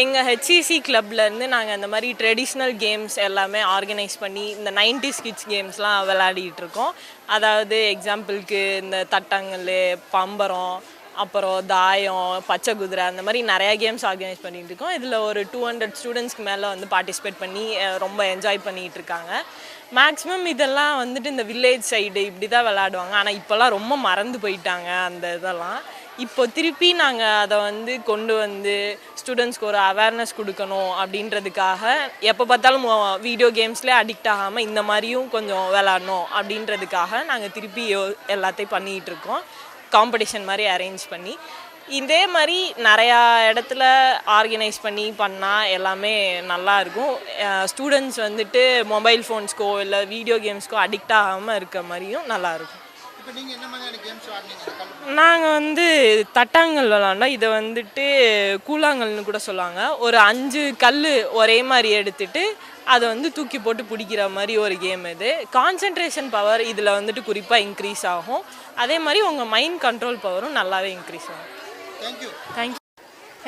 எங்கள் ஹெச்சிசி கிளப்லேருந்து நாங்கள் இந்த மாதிரி ட்ரெடிஷ்னல் கேம்ஸ் எல்லாமே ஆர்கனைஸ் பண்ணி இந்த 90s கிட்ஸ் கேம்ஸ்லாம் விளையாடிட்டு இருக்கோம். அதாவது எக்ஸாம்பிளுக்கு இந்த தட்டங்கல் பம்பரம் அப்புறம் தாயம் பச்சை குதிரை அந்த மாதிரி நிறையா கேம்ஸ் ஆர்கனைஸ் பண்ணிகிட்டு இருக்கோம். இதில் ஒரு டூ ஹண்ட்ரட் ஸ்டூடெண்ட்ஸ்க்கு மேலே வந்து பார்ட்டிசிபேட் பண்ணி ரொம்ப என்ஜாய் பண்ணிகிட்டு இருக்காங்க. மேக்ஸிமம் இதெல்லாம் வந்துட்டு இந்த வில்லேஜ் சைடு இப்படி தான் விளையாடுவாங்க. ஆனால் இப்போல்லாம் ரொம்ப மறந்து போயிட்டாங்க அந்த இதெல்லாம். இப்போ திருப்பி நாங்கள் அதை வந்து கொண்டு வந்து ஸ்டூடெண்ட்ஸ்க்கு ஒரு அவேர்னஸ் கொடுக்கணும் அப்படின்றதுக்காக எப்போ பார்த்தாலும் வீடியோ கேம்ஸ்லேயே அடிக்ட் ஆகாமல் இந்த மாதிரியும் கொஞ்சம் விளாடணும் அப்படின்றதுக்காக நாங்கள் திருப்பி யோ- எல்லாத்தையும் பண்ணிகிட்டு இருக்கோம். காம்படிஷன் மாதிரி அரேஞ்ச் பண்ணி. இதே மாதிரி நிறையா இடத்துல ஆர்கனைஸ் பண்ணி பண்ணால் எல்லாமே நல்லா இருக்கும். ஸ்டூடெண்ட்ஸ் வந்துட்டு மொபைல் ஃபோன்ஸ்க்கோ இல்லை வீடியோ கேம்ஸ்க்கோ அடிக்ட் ஆகாமல் இருக்க மாதிரியும் நல்லாயிருக்கும் நீங்கள் வந்து தட்டாங்கல் விளாண்டோம் இதை வந்துட்டு கூழாங்கல்னு கூட சொல்லுவாங்க. ஒரு அஞ்சு கல் ஒரே மாதிரி எடுத்துட்டு அதை வந்து தூக்கி போட்டு பிடிக்கிற மாதிரி ஒரு கேம் இது. கான்சென்ட்ரேஷன் பவர் இதில் வந்துட்டு குறிப்பாக இன்க்ரீஸ் ஆகும். அதே மாதிரி உங்கள் மைண்ட் கண்ட்ரோல் பவரும் நல்லாவே இன்க்ரீஸ் ஆகும். தேங்க்யூ தேங்க்யூ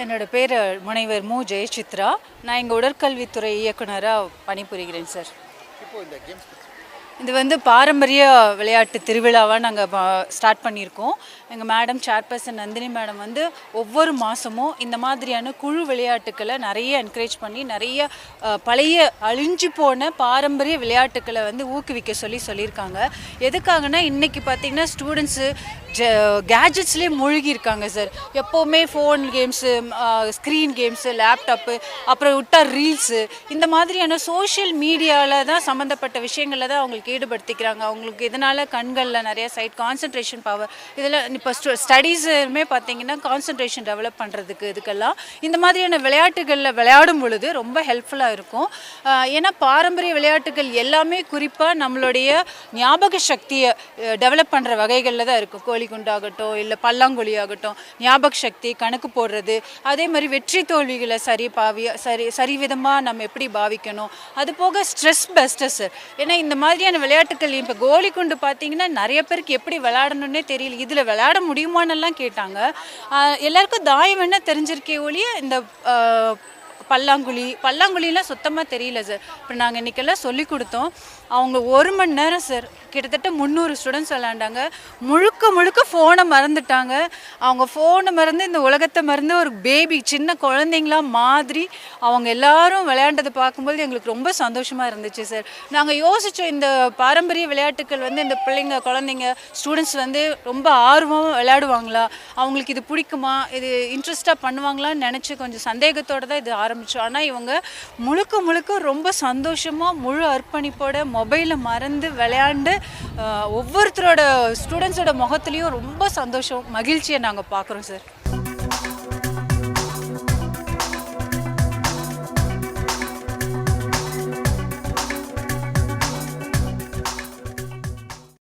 என்னோட பேர் முனைவர் மு. ஜெயசித்ரா. நான் இங்கே உடற்கல்வித்துறை இயக்குனராக பணிபுரிகிறேன் சார் இப்போ இந்த கேம்ஸ் இது வந்து பாரம்பரிய விளையாட்டு திருவிழாவாக நாங்கள் ஸ்டார்ட் பண்ணியிருக்கோம். எங்கள் மேடம் சேர்பர்சன் நந்தினி மேடம் வந்து ஒவ்வொரு மாதமும் இந்த மாதிரியான குழு விளையாட்டுக்களை நிறைய என்கரேஜ் பண்ணி நிறைய பழைய அழிஞ்சு போன பாரம்பரிய விளையாட்டுக்களை வந்து ஊக்குவிக்க சொல்லி சொல்லியிருக்காங்க. எதுக்காகனா இன்றைக்கி பார்த்தீங்கன்னா ஸ்டூடெண்ட்ஸு கேஜெட்ஸ்லேயே மூழ்கி இருக்காங்க சார் எப்போவுமே phone games screen games laptop அப்புறம் விட்டா ரீல்ஸு இந்த மாதிரியான சோஷியல் மீடியாவில் தான் சம்மந்தப்பட்ட விஷயங்களில் தான் அவங்களுக்கு ஈடுபடுத்திக்கிறாங்க. அவங்களுக்கு இதனால் கண்களில் நிறைய சைட் கான்சன்ட்ரேஷன் பவர் இதில் இப்போ ஸ்டடீஸுமே பார்த்தீங்கன்னா கான்சன்ட்ரேஷன் டெவலப் பண்ணுறதுக்கு இதுக்கெல்லாம் இந்த மாதிரியான விளையாட்டுகளில் விளையாடும் பொழுது ரொம்ப ஹெல்ப்ஃபுல்லாக இருக்கும். ஏன்னா பாரம்பரிய விளையாட்டுகள் எல்லாமே குறிப்பாக நம்மளுடைய ஞாபக சக்தியை டெவலப் பண்ணுற வகைகளில் தான் இருக்கும். கோழி குண்டாகட்டும் இல்லை பல்லாங்குழி ஆகட்டும் ஞாபக சக்தி கணக்கு போடுறது அதே மாதிரி வெற்றி தோல்விகளை சரி பாவி சரி சரிவிதமாக நம்ம எப்படி பாவிக்கணும். அது போக ஸ்ட்ரெஸ் பெஸ்டஸ் ஏன்னா இந்த மாதிரியான விளையாட்டுகள் இப்போ கோலிக்குண்டு பார்த்தீங்கன்னா நிறைய பேருக்கு எப்படி விளையாடணும்னே தெரியல. இதில் விளையாட முடியுமானெல்லாம் கேட்டாங்க. எல்லாருக்கும் தாயம் என்ன தெரிஞ்சிருக்கே ஒழிய இந்த பல்லாங்குழி பல்லாங்குழிலாம் சுத்தமாக தெரியல சார். இப்போ நாங்கள் இன்றைக்கெல்லாம் சொல்லி கொடுத்தோம். அவங்க ஒரு மணி நேரம் சார் கிட்டத்தட்ட முந்நூறு ஸ்டூடெண்ட்ஸ் விளாண்டாங்க முழுக்க முழுக்க ஃபோனை மறந்துட்டாங்க. அவங்க ஃபோனை மறந்து இந்த உலகத்தை மறந்து ஒரு பேபி சின்ன குழந்தைங்களா மாதிரி அவங்க எல்லாரும் விளையாண்டதை பார்க்கும்போது எங்களுக்கு ரொம்ப சந்தோஷமாக இருந்துச்சு சார் நாங்கள் யோசித்தோம் இந்த பாரம்பரிய விளையாட்டுகள் வந்து இந்த பிள்ளைங்க குழந்தைங்க ஸ்டூடெண்ட்ஸ் வந்து ரொம்ப ஆர்வமாக விளையாடுவாங்களா? அவங்களுக்கு இது பிடிக்குமா? இது இன்ட்ரெஸ்ட்டாக பண்ணுவாங்களான்னு நினச்சி கொஞ்சம் சந்தேகத்தோடு தான் இது ஆரம்பித்தோம் ஆனால் இவங்க முழுக்க முழுக்க ரொம்ப சந்தோஷமாக முழு அர்ப்பணிப்போட மொபைலை மறந்து விளையாண்டு ஒவ்வொருத்தரோட ஸ்டூடெண்ட்ஸோட முகத்துலேயும் ரொம்ப சந்தோஷம் மகிழ்ச்சியை நாங்கள் பார்க்குறோம் சார்